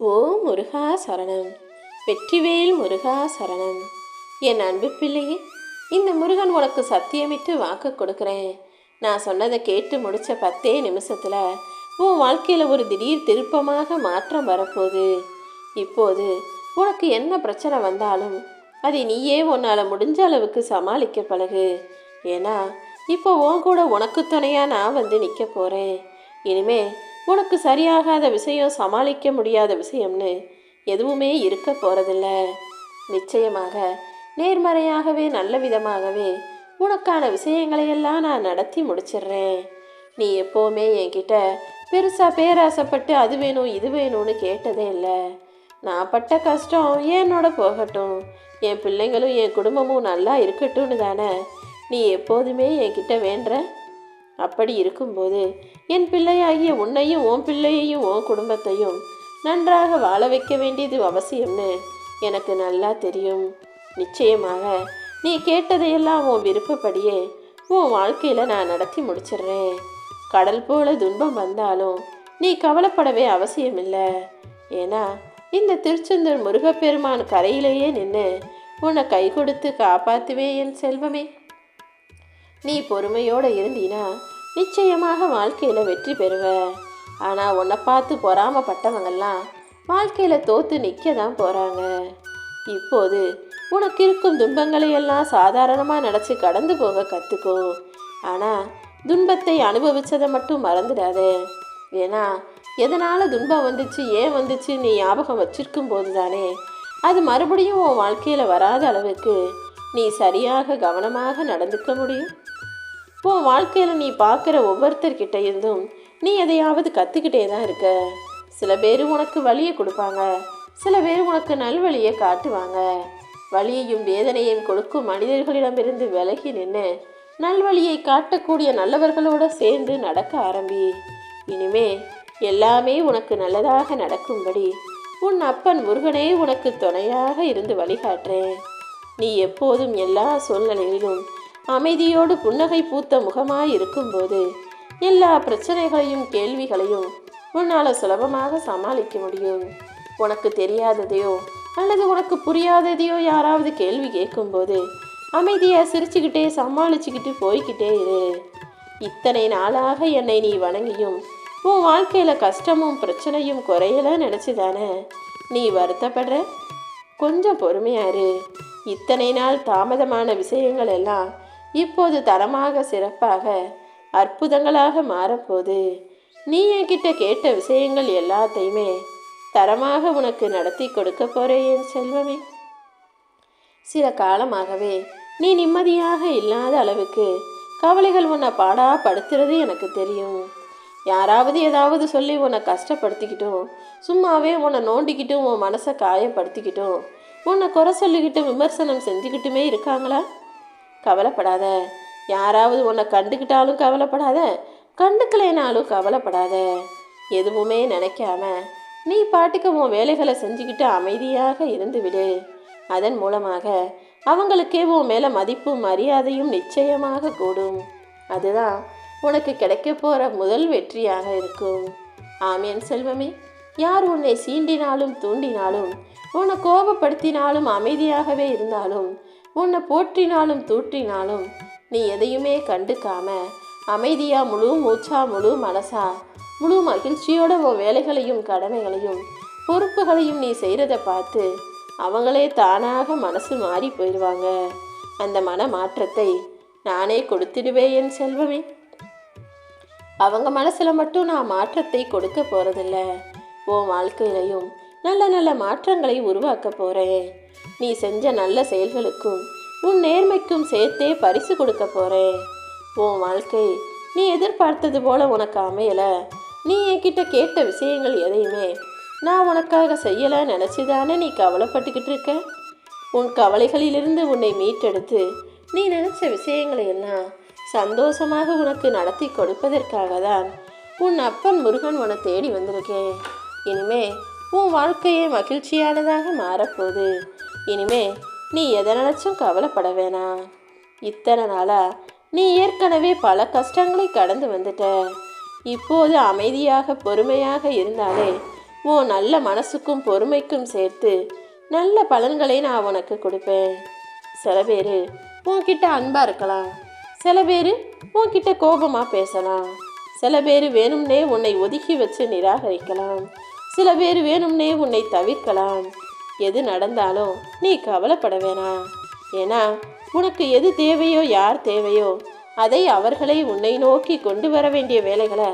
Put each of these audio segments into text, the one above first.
ஓ முருகா சரணம். வெற்றிவேல் முருகா சரணம். என் அன்பு பிள்ளையே இந்த முருகன் உனக்கு சத்தியமிட்டு வாக்கு கொடுக்குறேன். நான் சொன்னதை கேட்டு முடித்த பத்தே நிமிஷத்தில் உன் வாழ்க்கையில் ஒரு திடீர் திருப்பமாக மாற்றம் வரப்போகுது. இப்போது உனக்கு என்ன பிரச்சனை வந்தாலும் அதை நீயே உன்னால் முடிஞ்ச அளவுக்கு சமாளிக்க பழகு. ஏன்னா இப்போ உன் கூட உனக்கு துணையாக நான் வந்து நிற்க போகிறேன் இனிமேல் உனக்கு சரியாகாத விஷயம் சமாளிக்க முடியாத விஷயம்னு எதுவுமே இருக்க போகிறதில்ல நிச்சயமாக நேர்மறையாகவே நல்ல விதமாகவே உனக்கான விஷயங்களையெல்லாம் நான் நடத்தி முடிச்சிடுறேன் நீ எப்போவுமே என்கிட்ட பெருசாக பேராசைப்பட்டு அது வேணும் இது வேணும்னு கேட்டதே இல்லை. நான் பட்ட கஷ்டம் என்னோட போகட்டும். என் பிள்ளைங்களும் என் குடும்பமும் நல்லா இருக்கட்டும்னு தானே நீ எப்போதுமே என்கிட்ட வேண்ட அப்படி இருக்கும்போது என் பிள்ளையாகிய உன்னையும் உன் பிள்ளையையும் உன் குடும்பத்தையும் நன்றாக வாழ வைக்க வேண்டியது அவசியம்னு எனக்கு நல்லா தெரியும். நிச்சயமாக நீ கேட்டதையெல்லாம் உன் விருப்பப்படியே உன் வாழ்க்கையில் நான் நடத்தி முடிச்சிடுறேன். கடல் போல துன்பம் வந்தாலும் நீ கவலைப்படவே அவசியமில்லை. ஏன்னா இந்த திருச்செந்தூர் முருகப்பெருமான் கரையிலேயே நின்று உன்னை கை கொடுத்து காப்பாற்றுவே என் செல்வமே. நீ பொறுமையோடு இருந்தீனா நிச்சயமாக வாழ்க்கையில் வெற்றி பெறுவ. ஆனால் உன்னை பார்த்து பொறாமப்பட்டவங்கெல்லாம் வாழ்க்கையில் தோற்று நிற்க தான் போகிறாங்க இப்போது உனக்கு இருக்கும் துன்பங்களை எல்லாம் சாதாரணமாக நினச்சி கடந்து போக கற்றுக்கோ ஆனால் துன்பத்தை அனுபவித்ததை மட்டும் மறந்துடாதே. ஏன்னா எதனால் துன்பம் வந்துச்சு ஏன் வந்துச்சு நீ ஞாபகம் வச்சிருக்கும் போது தானே அது மறுபடியும் உன் வாழ்க்கையில் வராத அளவுக்கு நீ சரியாக கவனமாக நடந்துக்க முடியும். உன் வாழ்க்கையில் நீ பார்க்குற ஒவ்வொருத்தர்கிட்ட இருந்தும் நீ எதையாவது கற்றுக்கிட்டே தான் இருக்க. சில பேர் உனக்கு வழியை கொடுப்பாங்க. சில பேர் உனக்கு நல்வழியை காட்டுவாங்க. வழியையும் வேதனையும் கொடுக்கும் மனிதர்களிடமிருந்து விலகி நின்று நல்வழியை காட்டக்கூடிய நல்லவர்களோடு சேர்ந்து நடக்க ஆரம்பி. இனிமே எல்லாமே உனக்கு நல்லதாக நடக்கும்படி உன் அப்பன் முருகனே உனக்கு துணையாக இருந்து வழிகாட்டுறேன். நீ எப்போதும் எல்லா சூழ்நிலைகளிலும் அமைதியோடு புன்னகை பூத்த முகமாய் இருக்கும்போது எல்லா பிரச்சனைகளையும் கேள்விகளையும் உன்னால் சுலபமாக சமாளிக்க முடியும். உனக்கு தெரியாததையோ அல்லது உனக்கு புரியாததையோ யாராவது கேள்வி கேட்கும்போது அமைதியாக சிரிச்சுக்கிட்டே சமாளிச்சுக்கிட்டு போய்கிட்டே இரு. இத்தனை நாளாக என்னை நீ வணங்கியும் உன் வாழ்க்கையில் கஷ்டமும் பிரச்சனையும் குறையல நினச்சிதானே? நீ வருத்தப்படுற? கொஞ்சம் பொறுமையாரு இத்தனை நாள் தாமதமான விஷயங்கள் எல்லாம் இப்போது தரமாக சிறப்பாக அற்புதங்களாக மாறப்போது நீ என்கிட்ட கேட்ட விஷயங்கள் எல்லாத்தையுமே தரமாக உனக்கு நடத்தி கொடுக்க போறேன் என் செல்வமே. சில காலமாகவே நீ நிம்மதியாக இல்லாத அளவுக்கு கவலைகள் உன்னை பாடா படுத்துறது எனக்கு தெரியும். யாராவது ஏதாவது சொல்லி உன்னை கஷ்டப்படுத்திக்கிட்டும் சும்மாவே உன்னை நோண்டிக்கிட்டும் உன் மனசை காயப்படுத்திக்கிட்டும் உன்னை குறை சொல்லிக்கிட்டு விமர்சனம் செஞ்சுக்கிட்டுமே இருக்காங்களா? கவலைப்படாத. யாராவது உன்னை கண்டுக்கிட்டாலும் கவலைப்படாத. கண்டுக்கலைனாலும் கவலைப்படாத. எதுவுமே நினைக்காம நீ பாட்டுக்கு உன் வேலைகளை செஞ்சுக்கிட்டு அமைதியாக இருந்து விடு. அதன் மூலமாக அவங்களுக்கே உன் மேலே மதிப்பும் மரியாதையும் நிச்சயமாக கூடும். அதுதான் உனக்கு கிடைக்க போகிற முதல் வெற்றியாக இருக்கும். ஆமியன் செல்வமே. யார் உன்னை சீண்டினாலும் தூண்டினாலும் உன்னை கோபப்படுத்தினாலும் அமைதியாகவே இருந்தாலும் உன்னை போற்றினாலும் தூற்றினாலும் நீ எதையுமே கண்டுக்காம அமைதியா முழு மூச்சா முழு மனசா முழு மகிழ்ச்சியோட உன் வேலைகளையும் கடமைகளையும் பொறுப்புகளையும் நீ செய்கிறத பார்த்து அவங்களே தானாக மனசு மாறி போயிடுவாங்க. அந்த மன மாற்றத்தை நானே கொடுத்துடுவேன் என் செல்வமே. அவங்க மனசில் மட்டும் நான் மாற்றத்தை கொடுக்க போகிறதில்ல உன் வாழ்க்கையிலையும் நல்ல நல்ல மாற்றங்களை உருவாக்க போகிறேன் நீ செஞ்ச நல்ல செயல்களுக்கும் உன் நேர்மைக்கும் சேர்த்தே பரிசு கொடுக்க போகிறேன் உன் வாழ்க்கை நீ எதிர்பார்த்தது போல உனக்கு அமையலை. நீ என்கிட்ட கேட்ட விஷயங்கள் எதையுமே நான் உனக்காக செய்யலை நினச்சிதானே நீ கவலைப்பட்டுக்கிட்டு இருக்க? உன் கவலைகளிலிருந்து உன்னை மீட்டெடுத்து நீ நினச்ச விஷயங்களை எல்லாம் சந்தோஷமாக உனக்கு நடத்தி கொடுப்பதற்காக தான் உன் அப்பன் முருகன் உன்னை தேடி வந்திருக்கேன். இனிமே உன் வாழ்க்கையே மகிழ்ச்சியானதாக மாறப்போகுது. இனிமே நீ எதை நினச்சும் கவலைப்பட வேணாம் இத்தனை நாளாக நீ ஏற்கனவே பல கஷ்டங்களை கடந்து வந்துட்ட. இப்போது அமைதியாக பொறுமையாக இருந்தாலே உன் நல்ல மனசுக்கும் பொறுமைக்கும் சேர்த்து நல்ல பலன்களை நான் உனக்கு கொடுப்பேன். சில பேர் உன்கிட்ட அன்பாக இருக்கலாம். சில பேர் உன்கிட்ட கோபமாக பேசலாம். சில பேர் வேணும்னே உன்னை ஒதுக்கி வச்சு நிராகரிக்கலாம். சில பேர் வேணும்னே உன்னை தவிர்க்கலாம். எது நடந்தாலும் நீ கவலைப்பட வேணாம் ஏன்னா உனக்கு எது தேவையோ யார் தேவையோ அதை அவர்களை உன்னை நோக்கி கொண்டு வர வேண்டிய வேலைகளை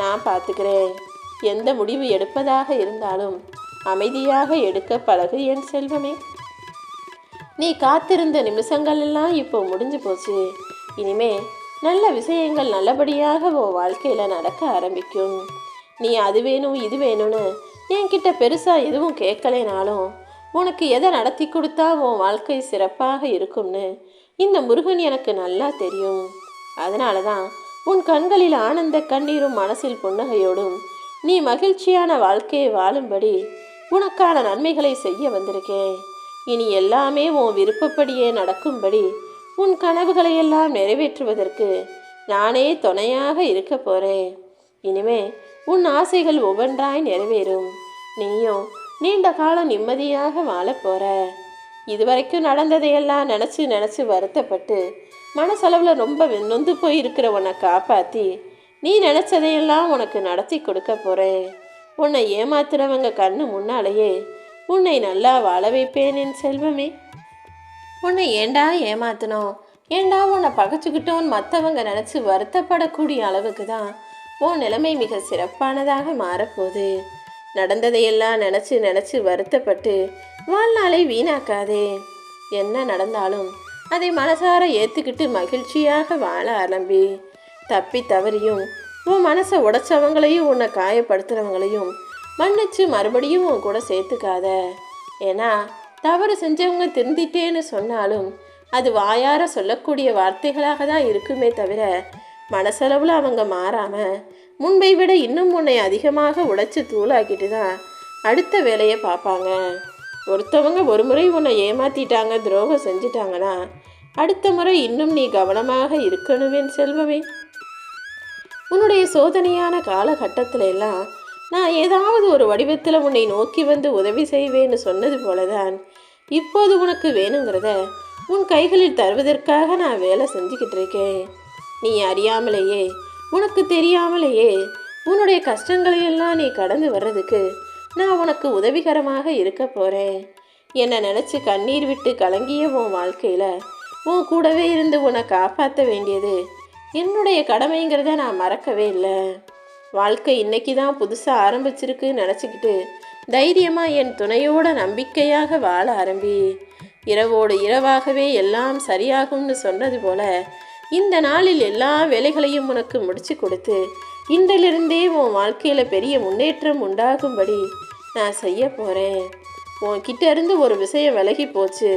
நான் பார்த்துக்கிறேன். எந்த முடிவு எடுப்பதாக இருந்தாலும் அமைதியாக எடுக்க பழகு என் செல்வமே. நீ காத்திருந்த நிமிஷங்கள் எல்லாம் இப்போ முடிஞ்சு போச்சு. இனிமே நல்ல விஷயங்கள் நல்லபடியாக உன் வாழ்க்கையில் நடக்க ஆரம்பிக்கும். நீ அது வேணும் இது வேணும்னு என்கிட்ட பெருசாக எதுவும் கேட்கலைனாலும் உனக்கு எதை நடத்தி கொடுத்தா உன் வாழ்க்கை சிறப்பாக இருக்கும்னு இந்த முருகன் எனக்கு நல்லா தெரியும். அதனால தான் உன் கண்களில் ஆனந்த கண்ணீரும் மனசில் புன்னகையோடும் நீ மகிழ்ச்சியான வாழ்க்கையை வாழும்படி உனக்கான நன்மைகளை செய்ய வந்திருக்கேன். இனி எல்லாமே உன் விருப்பப்படியே நடக்கும்படி உன் கனவுகளை எல்லாம் நிறைவேற்றுவதற்கு நானே துணையாக இருக்க போறேன். இனிமே உன் ஆசைகள் ஒவ்வொன்றாய் நிறைவேறும். நீயும் நீண்ட காலம் நிம்மதியாக வாழப் போற. இதுவரைக்கும் நடந்ததையெல்லாம் நினச்சி நினச்சி வருத்தப்பட்டு மனசளவில் ரொம்ப நொந்து போய் இருக்கிற உன்னை காப்பாற்றி நீ நினச்சதையெல்லாம் உனக்கு நடத்தி கொடுக்க போகிறேன் உன்னை ஏமாத்துறவங்க கண்ணு முன்னாலேயே உன்னை நல்லா வாழ வைப்பேன் என் செல்வமே. உன்னை ஏண்டா ஏமாத்தணும் ஏண்டா உன்னை பகைச்சிக்கிட்டோன்னு மற்றவங்க நினச்சி வருத்தப்படக்கூடிய அளவுக்கு தான் உன் நிலைமை மிக சிறப்பானதாக மாறப்போகுது. நடந்ததையெல்லாம் நினச்சி நினச்சி வருத்தப்பட்டு வாழ்நாளை வீணாக்காதே. என்ன நடந்தாலும் அதை மனசார ஏற்றுக்கிட்டு மகிழ்ச்சியாக வாழ ஆரம்பி. தப்பி தவறியும் உன் மனசை உடைச்சவங்களையும் உன்னை காயப்படுத்துகிறவங்களையும் மன்னிச்சு மறுபடியும் உன் கூட சேர்த்துக்காத. ஏன்னா தவறு செஞ்சவங்க திருந்திட்டேன்னு சொன்னாலும் அது வாயார சொல்லக்கூடிய வார்த்தைகளாக தான் இருக்குமே தவிர மனசளவில் அவங்க மாறாமல் முன்பை விட இன்னும் உன்னை அதிகமாக உழைச்சி தூளாக்கிட்டு தான் அடுத்த வேலையை பார்ப்பாங்க. ஒருத்தவங்க ஒரு முறை உன்னை ஏமாத்திட்டாங்க துரோகம் செஞ்சிட்டாங்கன்னா அடுத்த முறை இன்னும் நீ கவனமாக இருக்கணுவேன் செல்வமே. உன்னுடைய சோதனையான காலகட்டத்தில எல்லாம் நான் ஏதாவது ஒரு வடிவத்தில் உன்னை நோக்கி வந்து உதவி செய்வேன்னு சொன்னது போலதான் இப்போது உனக்கு வேணுங்கிறத உன் கைகளில் தருவதற்காக நான் வேலை செஞ்சுக்கிட்டு இருக்கேன். நீ அறியாமலேயே உனக்கு தெரியாமலேயே உன்னுடைய கஷ்டங்களை எல்லாம் நீ கடந்து வர்றதுக்கு நான் உனக்கு உதவிகரமாக இருக்க போகிறேன் என்னை நினச்சி கண்ணீர் விட்டு கலங்கிய உன் வாழ்க்கையில் உன் கூடவே இருந்து உன்னை காப்பாற்ற வேண்டியது என்னுடைய கடமைங்கிறத நான் மறக்கவே இல்லை. வாழ்க்கை இன்னைக்கு தான் புதுசாக ஆரம்பிச்சிருக்கு நினச்சிக்கிட்டு தைரியமாக என் துணையோட நம்பிக்கையாக வாழ ஆரம்பி. இரவோடு இரவாகவே எல்லாம் சரியாகும்னு சொன்னது போல இந்த நாளில் எல்லா வேலைகளையும் உனக்கு முடிச்சு கொடுத்து இன்றிலிருந்தே உன் வாழ்க்கையில் பெரிய முன்னேற்றம் உண்டாகும்படி நான் செய்ய போகிறேன் உன்கிட்ட இருந்து ஒரு விஷயம் விலகி போச்சு.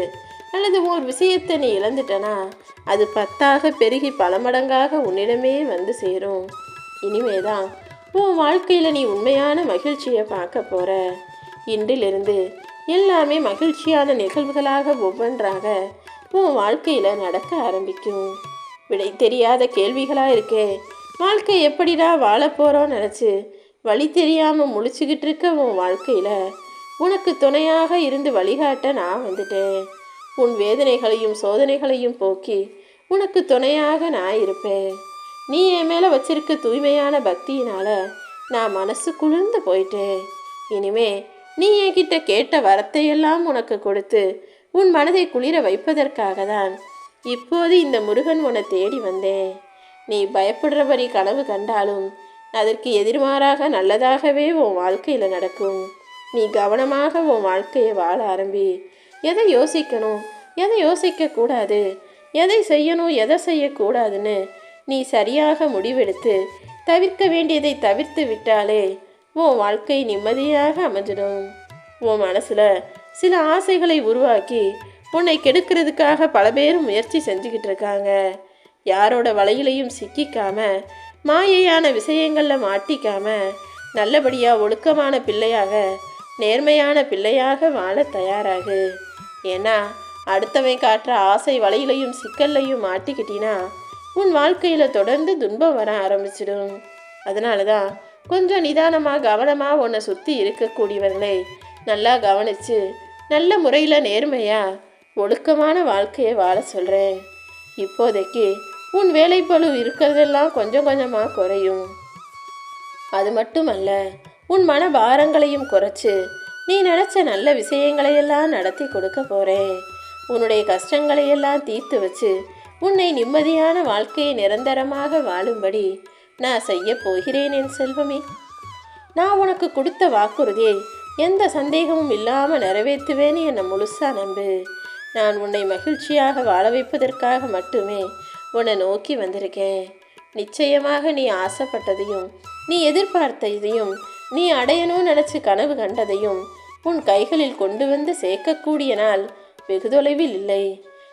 அல்லது ஒரு விஷயத்தை நீ இழந்துட்டனா அது பத்தாக பெருகி பல மடங்காக உன்னிடமே வந்து சேரும். இனிமேதான் உன் வாழ்க்கையில் நீ உண்மையான மகிழ்ச்சியை பார்க்க போகிற இன்றிலிருந்து எல்லாமே மகிழ்ச்சியான நிகழ்வுகளாக ஒவ்வொன்றாக உன் வாழ்க்கையில் நடக்க ஆரம்பிக்கும். விடை தெரியாத கேள்விகளாக இருக்கே வாழ்க்கை எப்படிடா வாழப்போகிறோம் நினச்சி வழி தெரியாமல் முழிச்சுக்கிட்டு இருக்க உன் வாழ்க்கையில் உனக்கு துணையாக இருந்து வழிகாட்ட நான் வந்துட்டேன். உன் வேதனைகளையும் சோதனைகளையும் போக்கி உனக்கு துணையாக நான் இருப்பேன். நீ என் மேலே வச்சிருக்க தூய்மையான பக்தியினால் நான் மனசு குளிர்ந்து போயிட்டேன். இனிமே நீ என்கிட்ட கேட்ட வரத்தையெல்லாம் உனக்கு கொடுத்து உன் மனதை குளிர வைப்பதற்காக தான் இப்போது இந்த முருகன் உன்னை தேடி வந்தேன். நீ பயப்படுறபடி கனவு கண்டாலும் அதற்கு எதிர்மாறாக நல்லதாகவே உன் வாழ்க்கையில் நடக்கும். நீ கவனமாக உன் வாழ்க்கையை வாழ ஆரம்பி. எதை யோசிக்கணும்? எதை யோசிக்க கூடாது? எதை செய்யணும்? எதை செய்யக்கூடாதுன்னு நீ சரியாக முடிவெடுத்து தவிர்க்க வேண்டியதை தவிர்த்து விட்டாலே உன் வாழ்க்கை நிம்மதியாக அமைஞ்சிடும். உன் மனசில் சில ஆசைகளை உருவாக்கி உன்னை கெடுக்கிறதுக்காக பல பேர் முயற்சி செஞ்சுக்கிட்டு இருக்காங்க. யாரோட வலையிலையும் சிக்கிக்காம மாயையான விஷயங்களில் மாட்டிக்காம நல்லபடியாக ஒழுக்கமான பிள்ளையாக நேர்மையான பிள்ளையாக வாழ தயாராகு. ஏன்னா அடுத்தவன் காட்டுற ஆசை வலையிலையும் சிக்கல்லையும் மாட்டிக்கிட்டினா உன் வாழ்க்கையில் தொடர்ந்து துன்பம் வர ஆரம்பிச்சிடும். அதனால தான் கொஞ்சம் நிதானமாக கவனமாக உன்னை சுற்றி இருக்கக்கூடியவர்களை நல்லா கவனித்து நல்ல முறையில் நேர்மையாக ஒழுக்கமான வாழ்க்கையை வாழ சொல்கிறேன் இப்போதைக்கு உன் வேலைப்பளு இருக்கிறதெல்லாம் கொஞ்சம் கொஞ்சமாக குறையும். அது மட்டுமல்ல உன் மன பாரங்களையும் குறைச்சு நீ நினச்ச நல்ல விஷயங்களையெல்லாம் நடத்தி கொடுக்க போகிறேன் உன்னுடைய கஷ்டங்களையெல்லாம் தீர்த்து வச்சு உன்னை நிம்மதியான வாழ்க்கையை நிரந்தரமாக வாழும்படி நான் செய்ய போகிறேன் என் செல்வமே. நான் உனக்கு கொடுத்த வாக்குறுதியை எந்த சந்தேகமும் இல்லாமல் நிறைவேற்றுவேன்னு என்னை முழுசாக நம்பு. நான் உன்னை மகிழ்ச்சியாக வாழ வைப்பதற்காக மட்டுமே உன்னை நோக்கி வந்திருக்கேன். நிச்சயமாக நீ ஆசைப்பட்டதையும் நீ எதிர்பார்த்ததையும் நீ அடையணும்னு நினச்சி கனவு கண்டதையும் உன் கைகளில் கொண்டு வந்து சேர்க்கக்கூடிய நாள் வெகு தொலைவில் இல்லை.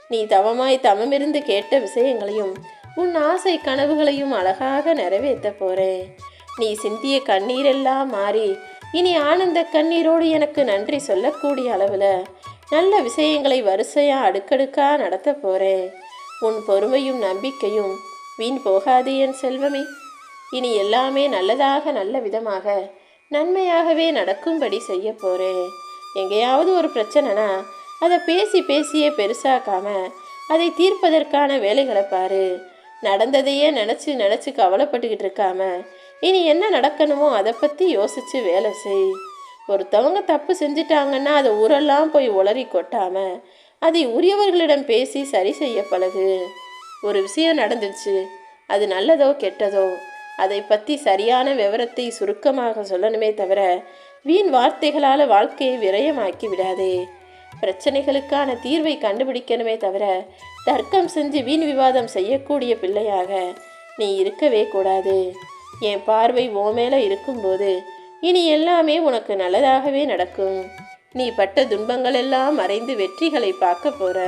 நீ தவமாய் தவமிருந்து கேட்ட விஷயங்களையும் உன் ஆசை கனவுகளையும் அழகாக நிறைவேற்ற போறேன். நீ சிந்திய கண்ணீரெல்லாம் மாறி இனி ஆனந்த கண்ணீரோடு எனக்கு நன்றி சொல்லக்கூடிய அளவில் நல்ல விஷயங்களை வரிசையாக அடுக்கடுக்காக நடத்த போகிறேன் உன் பொறுமையும் நம்பிக்கையும் வீண் போகாது என் செல்வமே. இனி எல்லாமே நல்லதாக நல்ல விதமாக நன்மையாகவே நடக்கும்படி செய்ய போகிறேன் எங்கேயாவது ஒரு பிரச்சனைனா அதை பேசி பேசியே பெருசாக்காம அதை தீர்ப்பதற்கான வேலைகளை பாரு. நடந்ததையே நினச்சி நினச்சி கவலைப்பட்டுக்கிட்டு இருக்காம இனி என்ன நடக்கணுமோ அதை பற்றி யோசித்து வேலை செய். ஒருத்தவங்க தப்பு செஞ்சிட்டாங்கன்னா அதை ஊரெல்லாம் போய் உளறி கொட்டாம அதை உரியவர்களிடம் பேசி சரி செய்ய பழகு. ஒரு விஷயம் நடந்துச்சு அது நல்லதோ கெட்டதோ? அதை பற்றி சரியான விவரத்தை சுருக்கமாக சொல்லணுமே தவிர வீண் வார்த்தைகளால் வாழ்க்கையை விரயமாக்கி விடாதே. பிரச்சனைகளுக்கான தீர்வை கண்டுபிடிக்கணுமே தவிர தர்க்கம் செஞ்சு வீண் விவாதம் செய்யக்கூடிய பிள்ளையாக நீ இருக்கவே கூடாது. என் பார்வை ஓ மேலே இருக்கும்போது இனி எல்லாமே உனக்கு நல்லதாகவே நடக்கும். நீ பட்ட துன்பங்கள் எல்லாம் மறைந்து வெற்றிகளை பார்க்க போற.